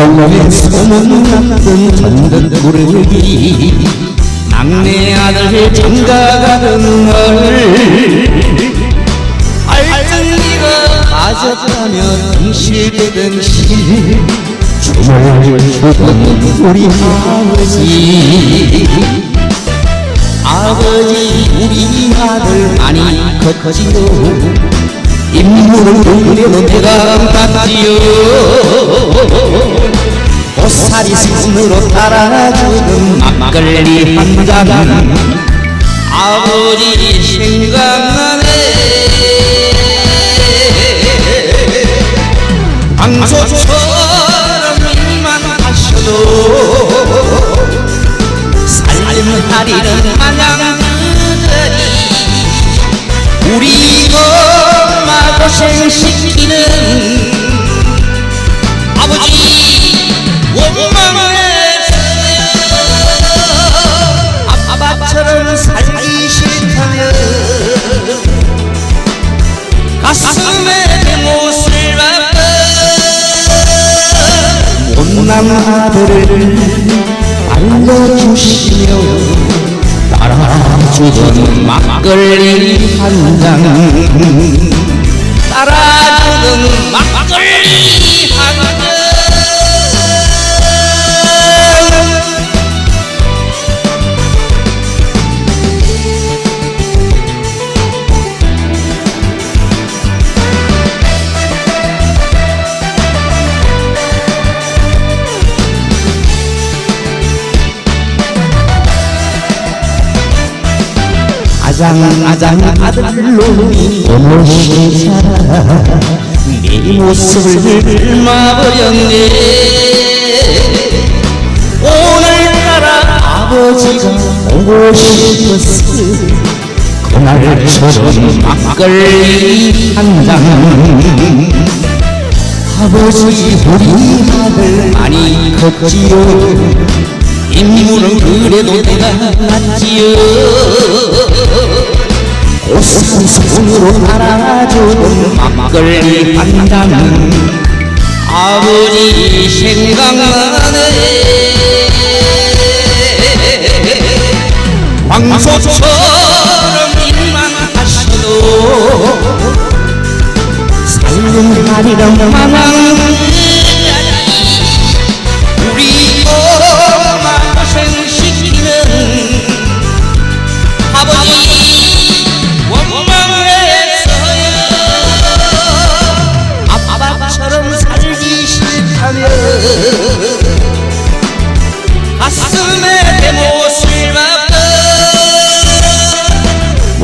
언덕에 소문났던 전등구르기 막내 아들 날 알증이가 빠졌다며 등실대던 실 춤을 추던 우리 아버지 아버지 우리 아들 많이 컸지요 인물을 그려도 내가 봤지요 보살이 손으로 따라주던 막걸리 한 잔. 아버지 생각나네 박아 못난 아들을 알려주시며 따라주던 막걸리 한잔 따라주던 막걸리 아장 아장 아들놈이 오롯이 살아 내 모습을 마버렸네. 오늘따라 아버지가 보고 싶었어 그날처럼 막걸리 한잔 아버지 우리 아들 많이 컸지요. 인물은 그래도 낫지요 손으로 알아주던 막걸리 한잔 아버지 생각나네 황소처럼 일만 하셔도 살림살이랑 마냥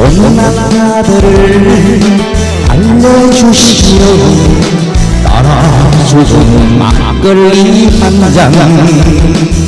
박아 못난 아들을 알려주시오. 따라주던 막걸리 한잔